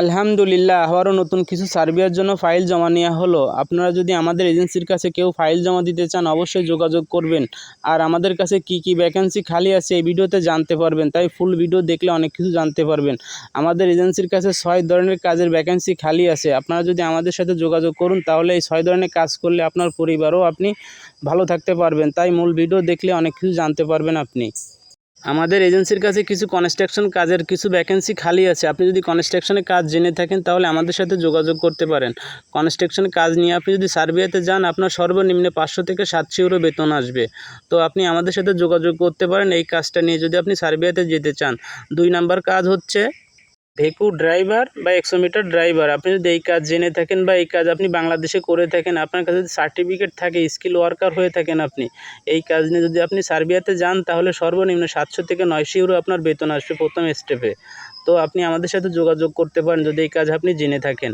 আলহামদুলিল্লাহ, আবারও নতুন কিছু সার্বিয়ার জন্য ফাইল জমা নেওয়া হলো। আপনারা যদি আমাদের এজেন্সির কাছে কেউ ফাইল জমা দিতে চান, অবশ্যই যোগাযোগ করবেন। আর আমাদের কাছে কি কি ভ্যাকেন্সি খালি আছে এই ভিডিওতে জানতে পারবেন। তাই ফুল ভিডিও দেখলে অনেক কিছু জানতে পারবেন। আমাদের এজেন্সির কাছে ছয় ধরনের কাজের ভ্যাকেন্সি খালি আছে। আপনারা যদি আমাদের সাথে যোগাযোগ করুন, তাহলে এই ছয় ধরনের কাজ করলে আপনার পরিবারও আপনি ভালো থাকতে পারবেন। তাই মূল ভিডিও দেখলে অনেক কিছু জানতে পারবেন আপনি। আমাদের এজেন্সির কাছে কিছু কনস্ট্রাকশন কাজের কিছু ভ্যাকেন্সি খালি আছে। আপনি যদি কনস্ট্রাকশনের কাজ জেনে থাকেন, তাহলে আমাদের সাথে যোগাযোগ করতে পারেন। কনস্ট্রাকশনের কাজ নিয়ে আপনি যদি সার্বিয়াতে যান, আপনার সর্বনিম্ন পাঁচশো থেকে সাতশো ইউরো বেতন আসবে। তো আপনি আমাদের সাথে যোগাযোগ করতে পারেন। এই কাজটা নিয়ে যদি আপনি সার্বিয়াতে যেতে চান, দুই নাম্বার কাজ হচ্ছে ভেকু ড্রাইভার বা এক্সোমিটার ড্রাইভার আপনি যদি এই কাজ জেনে থাকেন বা এই কাজ আপনি বাংলাদেশে করে থাকেন, আপনার কাছে যদি সার্টিফিকেট থাকে স্কিল ওয়ার্কার হয়ে থাকেন আপনি, এই কাজ নিয়ে যদি আপনি সার্বিয়াতে যান, তাহলে সর্বনিম্ন সাতশো থেকে নয়শো ইউরো আপনার বেতন আসবে প্রথম স্টেপে তো আপনি আমাদের সাথে যোগাযোগ করতে পারেন যদি এই কাজ আপনি জেনে থাকেন।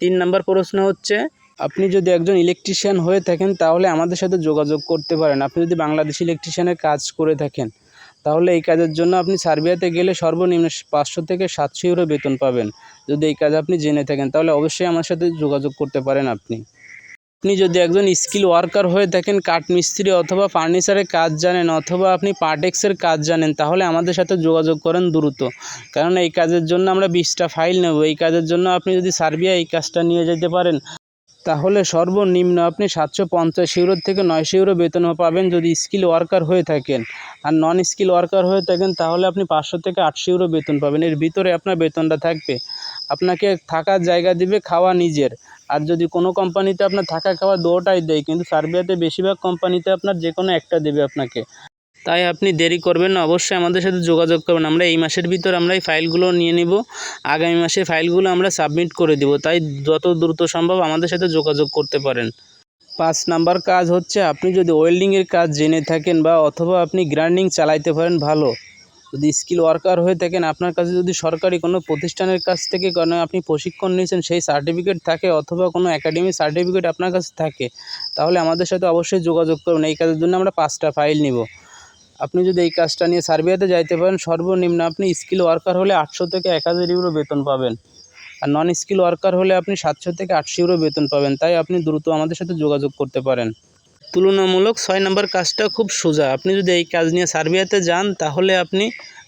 তিন নম্বর প্রশ্ন হচ্ছে, আপনি যদি একজন ইলেকট্রিশিয়ান হয়ে থাকেন, তাহলে আমাদের সাথে যোগাযোগ করতে পারেন। আপনি যদি বাংলাদেশি ইলেকট্রিশিয়ানের কাজ করে থাকেন তাহলে এই কাজের জন্য আপনি সার্বিয়াতে গেলে সর্বনিম্ন পাঁচশো থেকে সাতশো ইউরো বেতন পাবেন। যদি এই কাজ আপনি জেনে থাকেন, তাহলে অবশ্যই আমার সাথে যোগাযোগ করতে পারেন আপনি। আপনি যদি একজন স্কিল ওয়ার্কার হয়ে থাকেন, কাঠমিস্ত্রি অথবা ফার্নিচারের কাজ জানেন অথবা আপনি পার্টেক্সের কাজ জানেন, তাহলে আমাদের সাথে যোগাযোগ করেন দ্রুত। কারণ এই কাজের জন্য আমরা বিশটা ফাইল নেব। এই কাজের জন্য আপনি যদি সার্বিয়া এই কাজটা নিয়ে যেতে পারেন তাহলে সর্বনিম্ন আপনি সাতশো পঞ্চাশ ইউরো থেকে নয়শো ইউরো বেতন পাবেন যদি স্কিল ওয়ার্কার হয়ে থাকেন। আর নন স্কিল ওয়ার্কার হয়ে থাকেন তাহলে আপনি পাঁচশো থেকে আটশো ইউরো বেতন পাবেন। এর ভিতরে আপনার বেতনটা থাকবে। আপনাকে থাকার জায়গা দিবে খাওয়া নিজের। আর যদি কোনো কোম্পানিতে আপনার থাকা খাওয়া দুটাই দেয়, কিন্তু সার্বিয়াতে বেশিরভাগ কোম্পানিতে আপনার যে কোনো একটা দেবে আপনাকে। তাই আপনি দেরি করবেন না, অবশ্যই আমাদের সাথে যোগাযোগ করবেন। আমরা এই মাসের ভিতর আমরা এই ফাইলগুলো নিয়ে নিব, আগামী মাসে ফাইলগুলো আমরা সাবমিট করে দেব। তাই যত দ্রুত সম্ভব আমাদের সাথে যোগাযোগ করতে পারেন। পাঁচ নাম্বার কাজ হচ্ছে, আপনি যদি ওয়েল্ডিংয়ের কাজ জেনে থাকেন বা অথবা আপনি গ্রাইন্ডিং চালাইতে পারেন, ভালো। যদি স্কিল ওয়ার্কার হয়ে থাকেন, আপনার কাছে যদি সরকারি কোনো প্রতিষ্ঠানের কাছ থেকে কোনো আপনি প্রশিক্ষণ নিয়েছেন, সেই সার্টিফিকেট থাকে অথবা কোনো একাডেমিক সার্টিফিকেট আপনার কাছে থাকে, তাহলে আমাদের সাথে অবশ্যই যোগাযোগ করুন। এই কাজের জন্য আমরা পাঁচটা ফাইল নিব। আপনি যদি এই কাজটা নিয়ে সার্বিয়াতে যাইতে পারেন, সর্বনিম্ন আপনি স্কিল ওয়ার্কার হলে আটশো থেকে এক হাজার ইউরো বেতন পাবেন। আর নন স্কিল ওয়ার্কার হলে আপনি সাতশো থেকে আটশো ইউরো বেতন পাবেন। তাই আপনি দ্রুত আমাদের সাথে যোগাযোগ করতে পারেন। তুলনামূলক ছয় নম্বর কাজটা খুব সোজা। আপনি যদি এই কাজ নিয়ে সার্বিয়াতে যান, তাহলে আপনি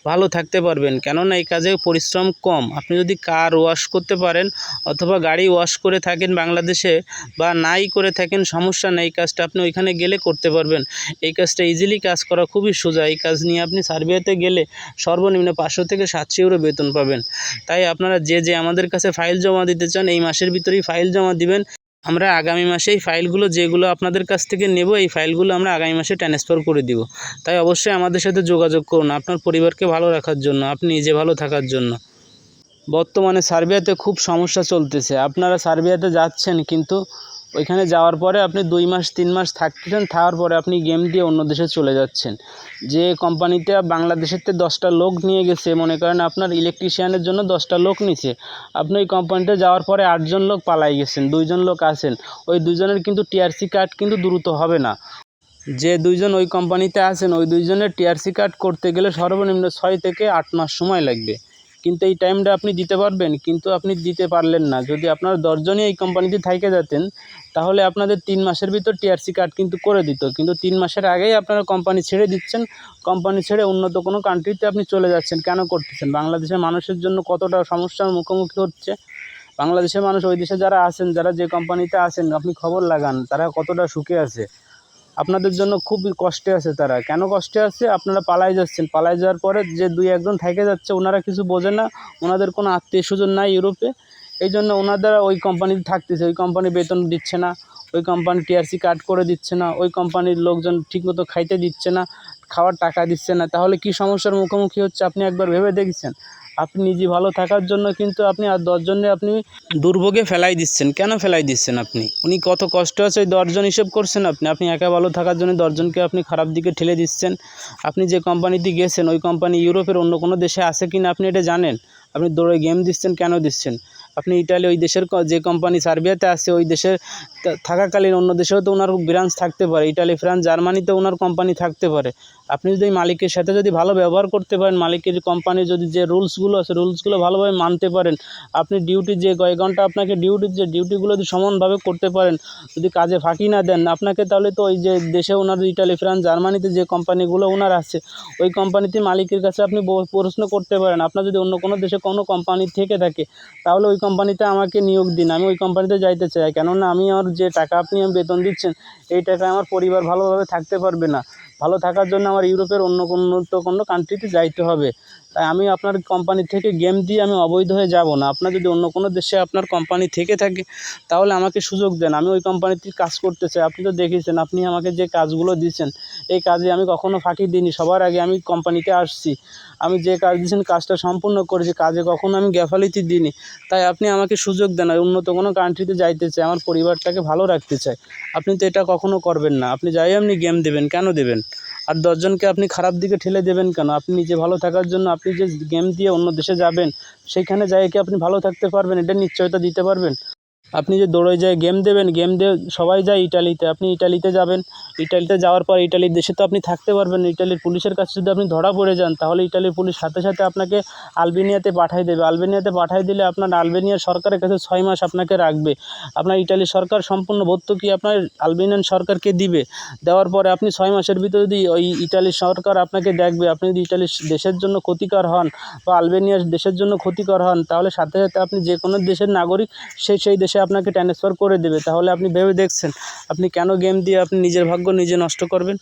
ভালো থাকতে পারবেন। কেননা এই কাজে পরিশ্রম কম। আপনি যদি কার ওয়াশ করতে পারেন অথবা গাড়ি ওয়াশ করে থাকেন বাংলাদেশে বা নাই করে থাকেন, সমস্যা নেই। কাজটা আপনি ওইখানে গেলে করতে পারবেন। এই কাজটা ইজিলি কাজ করা খুবই সোজা। এই কাজ নিয়ে আপনি সার্বিয়াতে গেলে সর্বনিম্ন পাঁচশো থেকে সাতশো ইউরো বেতন পাবেন। তাই আপনারা যে যে আমাদের কাছে ফাইল জমা দিতে চান, এই মাসের ভিতরেই ফাইল জমা দিবেন। আমরা আগামী মাসে এই ফাইলগুলো যেগুলো আপনাদের কাছ থেকে নেব, এই ফাইলগুলো আমরা আগামী মাসে ট্রান্সফার করে দিব। তাই অবশ্যই আমাদের সাথে যোগাযোগ করুন। আপনার পরিবারকে ভালো রাখার জন্য, আপনি নিজে ভালো থাকার জন্য। বর্তমানে সার্বিয়াতে খুব সমস্যা চলতেছে। আপনারা সার্বিয়াতে যাচ্ছেন, কিন্তু ওইখানে যাওয়ার পরে আপনি দুই মাস, তিন মাস থাকতেছেন, থাকার পরে আপনি গেম দিয়ে অন্য দেশে চলে যাচ্ছেন। যে কোম্পানিতে বাংলাদেশের থেকে দশটা লোক নিয়ে গেছে, মনে করেন আপনার ইলেকট্রিশিয়ানের জন্য দশটা লোক নিছে। আপনি ওই কোম্পানিতে যাওয়ার পরে আটজন লোক পালাই গেছেন, দুইজন লোক আছেন। ওই দুজনের কিন্তু টিআরসি কার্ড কিন্তু দ্রুত হবে না। যে দুইজন ওই কোম্পানিতে আছেন, ওই দুইজনের টিআরসি কার্ড করতে গেলে সর্বনিম্ন ছয় থেকে আট মাস সময় লাগবে। কিন্তু এই টাইমটা আপনি দিতে পারবেন, কিন্তু আপনি দিতে পারলেন না। যদি আপনার দশজনই এই কোম্পানিতে থাইকে যেতেন, তাহলে আপনাদের তিন মাসের ভিতর টিআরসি কার্ড কিন্তু করে দিত। কিন্তু তিন মাসের আগেই আপনারা কোম্পানি ছেড়ে দিচ্ছেন কোম্পানি ছেড়ে উন্নত কোনো কান্ট্রিতে আপনি চলে যাচ্ছেন। কেন করতেছেন? বাংলাদেশের মানুষের জন্য কতটা সমস্যার মুখোমুখি হচ্ছে? বাংলাদেশের মানুষ, ওই দেশে যারা আছেন, যারা যে কোম্পানিতে আছেন, আপনি খবর লাগান, তারা কতটা সুখে আছে? আপনাদের জন্য খুবই কষ্টে আছে তারা। কেন কষ্টে আছে? আপনারা পালাই যাচ্ছেন। পালাই যাওয়ার পরে যে দুই একজন থেকে যাচ্ছে, ওনারা কিছু বোঝে না। ওনাদের কোনো আত্মীয় স্বজন নাই ইউরোপে। এই জন্য ওনাদের ওই কোম্পানিতে থাকতেছে। ওই কোম্পানি বেতন দিচ্ছে না। ওই কোম্পানি টিআরসি কাট করে দিচ্ছে না। ওই কোম্পানির লোকজন ঠিকমতো খাইতে দিচ্ছে না, খাওয়ার টাকা দিচ্ছে না। তাহলে কি সমস্যার মুখোমুখি হচ্ছে আপনি একবার ভেবে দেখছেন? আপনি নিজে ভালো থাকার জন্য কিন্তু আপনি আর দশজনে আপনি দুর্ভোগে ফেলাই দিচ্ছেন। কেন ফেলাই দিচ্ছেন আপনি? উনি কত কষ্ট আছে ওই দশজন হিসেব করছেন আপনি। আপনি একা ভালো থাকার জন্য দশজনকে আপনি খারাপ দিকে ঠেলে দিচ্ছেন। আপনি যে কোম্পানিতে গেছেন, ওই কোম্পানি ইউরোপের অন্য কোনো দেশে আছে কি না আপনি এটা জানেন? আপনি দৌড়ে গেম দিচ্ছেন, কেন দিচ্ছেন? আপনি ইটালি ওই দেশের যে কোম্পানি সার্বিয়াতে আছে, ওই দেশের থাকাকালীন অন্য দেশেও তো ওনার ব্রাঞ্চ থাকতে পারে। ইটালি, ফ্রান্স, জার্মানিতে ওনার কোম্পানি থাকতে পারে। আপনি যদি মালিকের সাথে যদি ভালো ব্যবহার করতে পারেন, মালিকের কোম্পানির যদি যে রুলসগুলো আছে রুলসগুলো ভালোভাবে মানতে পারেন, আপনি ডিউটি যে কয়েক ঘণ্টা আপনাকে ডিউটির যে ডিউটিগুলো যদি সমানভাবে করতে পারেন, যদি কাজে ফাঁকি না দেন, আপনাকে তাহলে তো ওই যে দেশে ওনার ইটালি, ফ্রান্স, জার্মানিতে যে কোম্পানিগুলো ওনার আছে, ওই কোম্পানিতে মালিকের কাছে আপনি প্রশ্ন করতে পারেন। আপনার যদি অন্য কোনো দেশে কোনো কোম্পানি থেকে থাকে, তাহলে ওই কোম্পানিতে আমাকে নিয়োগ দিন, আমি ওই কোম্পানিতে যাইতে চাই। কেননা আমি আমার যে টাকা আপনি বেতন দিচ্ছেন, এই টাকায় আমার পরিবার ভালোভাবে থাকতে পারবে না। ভালো থাকার জন্য আমার ইউরোপের অন্য কোনো তো কোনো কান্ট্রিতে যাইতে হবে। তাই আমি আপনার কোম্পানি থেকে গেম দিয়ে আমি অবৈধ হয়ে যাব না। আপনার যদি অন্য কোনো দেশে আপনার কোম্পানি থেকে থাকে, তাহলে আমাকে সুযোগ দেন। আমি ওই কোম্পানিতে কাজ করতে চাই। আপনি তো দেখেছেন, আপনি আমাকে যে কাজগুলো দিচ্ছেন এই কাজে আমি কখনো ফাঁকি দিইনি। সবার আগে আমি কোম্পানিতে আসছি। আমি যে কাজ দিয়েছেন, কাজটা সম্পূর্ণ করেছি। কাজে কখনো আমি গ্যাফালিতি দিইনি। তাই আপনি আমাকে সুযোগ দেন। উন্নত কোনো কান্ট্রিতে যাইতে চাই। আমার পরিবারটাকে ভালো রাখতে চাই। আপনি তো এটা কখনো করবেন না। আপনি যাই আপনি গেম দেবেন। কেন দেবেন? আর দশজনকে আপনি খারাপ দিকে ঠেলে দেবেন কেন? আপনি নিজে ভালো থাকার জন্য আপনি যে গেম দিয়ে অন্য দেশে যাবেন সেইখানে যাই কি আপনি ভালো থাকতে পারবেন? এটা নিশ্চয়তা দিতে পারবেন? আপনি যে দৌড়ে যায় গেম দেবেন গেম দিয়ে সবাই যায় ইটালিতে। আপনি ইটালিতে যাবেন, ইটালিতে যাওয়ার পর ইটালির দেশে তো আপনি থাকতে পারবেন ইটালির পুলিশের কাছে যদি আপনি ধরা পড়ে যান, তাহলে ইটালির পুলিশ সাথে সাথে আপনাকে আলবেনিয়াতে পাঠিয়ে দেবে। আলবেনিয়াতে পাঠিয়ে দিলে আপনার আলবেনিয়ার সরকারের কাছে ছয় মাস আপনাকে রাখবে। আপনার ইটালি সরকার সম্পূর্ণ ভর্তুকি আপনার আলবেনিয়ান সরকারকে দিবে? দেওয়ার পরে আপনি ছয় মাসের ভিতরে যদি ওই ইটালির সরকার আপনাকে দেখবে, আপনি যদি ইটালির দেশের জন্য ক্ষতিকর হন বা আলবেনিয়ার দেশের জন্য ক্ষতিকর হন, তাহলে সাথে সাথে আপনি যে কোনো দেশের নাগরিক সেই সেই দেশে আপনাকে ট্রান্সফার করে দেবে, তাহলে আপনি ভেবে দেখছেন। আপনি কেন গেম দিয়ে আপনি নিজের ভাগ্য নিজে নষ্ট করবেন?